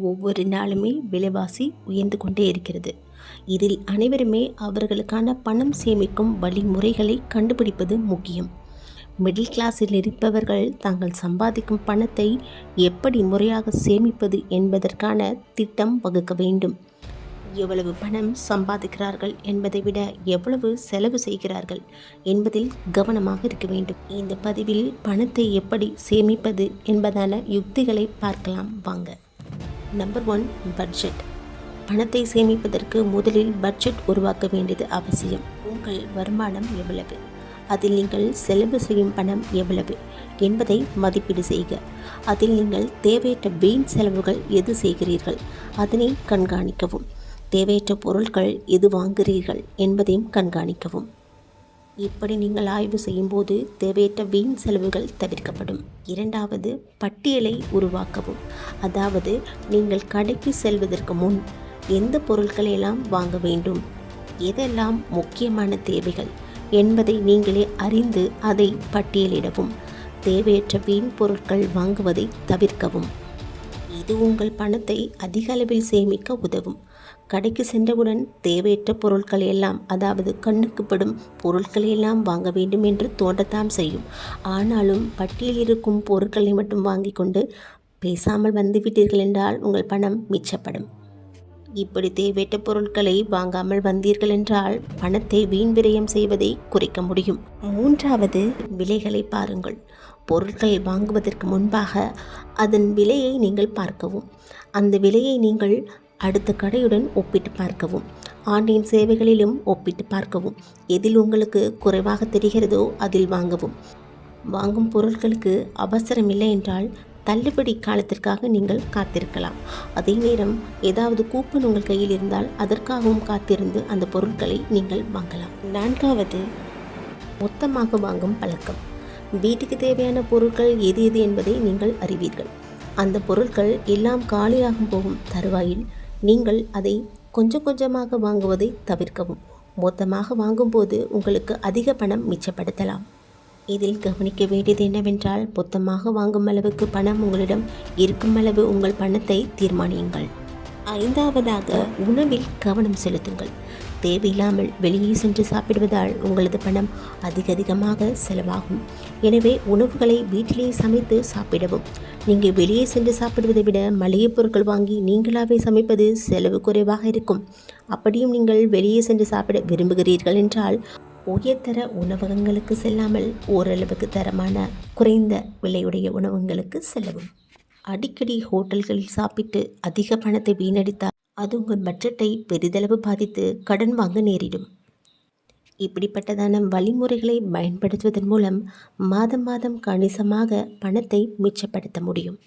ஒவ்வொரு நாளுமே விலைவாசி உயர்ந்து கொண்டே இருக்கிறது. இதில் அனைவருமே அவர்களுக்கான பணம் சேமிக்கும் வழிமுறைகளை கண்டுபிடிப்பது முக்கியம். மிடில் கிளாஸில் இருப்பவர்கள் தாங்கள் சம்பாதிக்கும் பணத்தை எப்படி முறையாக சேமிப்பது என்பதற்கான திட்டம் வகுக்க வேண்டும். எவ்வளவு பணம் சம்பாதிக்கிறார்கள் என்பதை விட எவ்வளவு செலவு செய்கிறார்கள் என்பதில் கவனமாக இருக்க வேண்டும். இந்த பதிவில் பணத்தை எப்படி சேமிப்பது என்பதான யுக்திகளை பார்க்கலாம். வாங்க. நம்பர் ஒன் பட்ஜெட் பணத்தை சேமிப்பதற்கு முதலில் பட்ஜெட் உருவாக்க வேண்டியது அவசியம். உங்கள் வருமானம் எவ்வளவு? அதில் நீங்கள் செலவு செய்யும் பணம் எவ்வளவு? என்பதை மதிப்பீடு செய்க. அதில் நீங்கள் தேவையற்ற வீண் செலவுகள் எது செய்கிறீர்கள்? அதனை கண்காணிக்கவும். தேவையற்ற பொருட்கள் எது வாங்குகிறீர்கள்? என்பதையும் கண்காணிக்கவும். இப்படி நீங்கள் ஆய்வு செய்யும்போது தேவையற்ற வீண் செலவுகள் தவிர்க்கப்படும். இரண்டாவது பட்டியலை உருவாக்கவும். அதாவது நீங்கள் கடைக்கு செல்வதற்கு முன் எந்த பொருட்களை எல்லாம் வாங்க வேண்டும் எதெல்லாம் முக்கியமான தேவைகள் என்பதை நீங்களே அறிந்து அதை பட்டியலிடவும். தேவையற்ற வீண் பொருட்கள் வாங்குவதை தவிர்க்கவும். இது உங்கள் பணத்தை அதிக அளவில் சேமிக்க உதவும். கடைக்கு சென்றவுடன் தேவையற்ற பொருட்கள் எல்லாம் அதாவது கண்ணுக்கு படும் பொருட்களை எல்லாம் வாங்க வேண்டும் என்று தோன்றத்தான் செய்யும். ஆனாலும் பட்டியல் இருக்கும் பொருட்களை மட்டும் வாங்கி கொண்டு பேசாமல் வந்துவிட்டீர்கள் என்றால் உங்கள் பணம் மிச்சப்படும். இப்படி தேவையற்ற பொருட்களை வாங்காமல் வந்தீர்கள் என்றால் பணத்தை வீண் விரயம் செய்வதை குறைக்க முடியும். மூன்றாவது விலைகளை பாருங்கள். பொருட்கள் வாங்குவதற்கு முன்பாக அதன் விலையை நீங்கள் பார்க்கவும். அந்த விலையை நீங்கள் அடுத்த கடையுடன் ஒப்பிட்டு பார்க்கவும். ஆன்லைன் சேவைகளிலும் ஒப்பிட்டு பார்க்கவும். எதில் உங்களுக்கு குறைவாக தெரிகிறதோ அதில் வாங்கவும். வாங்கும் பொருட்களுக்கு அவசரம் இல்லை என்றால் தள்ளுபடி காலத்திற்காக நீங்கள் காத்திருக்கலாம். அதே நேரம் ஏதாவது கூப்பன் உங்கள் கையில் இருந்தால் அதற்காகவும் காத்திருந்து அந்த பொருட்களை நீங்கள் வாங்கலாம். நான்காவது மொத்தமாக வாங்கும் பழக்கம். வீட்டுக்கு தேவையான பொருட்கள் எது எது என்பதை நீங்கள் அறிவீர்கள். அந்த பொருட்கள் எல்லாம் காலியாகும் போகும் தருவாயில் நீங்கள் அதை கொஞ்சம் கொஞ்சமாக வாங்குவதை தவிர்க்கவும். மொத்தமாக வாங்கும்போது உங்களுக்கு அதிக பணம் மிச்சப்படுத்தலாம். இதில் கவனிக்க வேண்டியது என்னவென்றால் மொத்தமாக வாங்கும் அளவுக்கு பணம் உங்களிடம் இருக்கும் அளவு உங்கள் பணத்தை தீர்மானியுங்கள். ஐந்தாவதாக உணவில் கவனம் செலுத்துங்கள். தேவையில்லாமல் வெளியே சென்று சாப்பிடுவதால் உங்களது பணம் அதிக அதிகமாக செலவாகும். எனவே உணவுகளை வீட்டிலேயே சமைத்து சாப்பிடவும். நீங்கள் வெளியே சென்று சாப்பிடுவதை விட மளிகைப் பொருட்கள் வாங்கி நீங்களாகவே சமைப்பது செலவு குறைவாக இருக்கும். அப்படியும் நீங்கள் வெளியே சென்று சாப்பிட விரும்புகிறீர்கள் என்றால் உயர்தர உணவகங்களுக்கு செல்லாமல் ஓரளவுக்கு தரமான குறைந்த விலையுடைய உணவகங்களுக்கு செல்லவும். அடிக்கடி ஹோட்டல்களில் சாப்பிட்டு அதிக பணத்தை வீணடித்தால் அது உங்கள் பட்ஜெட்டை பெரிதளவு பாதித்து கடன் வாங்க நேரிடும். இப்படிப்பட்டதான வழிமுறைகளை பயன்படுத்துவதன் மூலம் மாதம் மாதம் கணிசமாக பணத்தை மிச்சப்படுத்த முடியும்.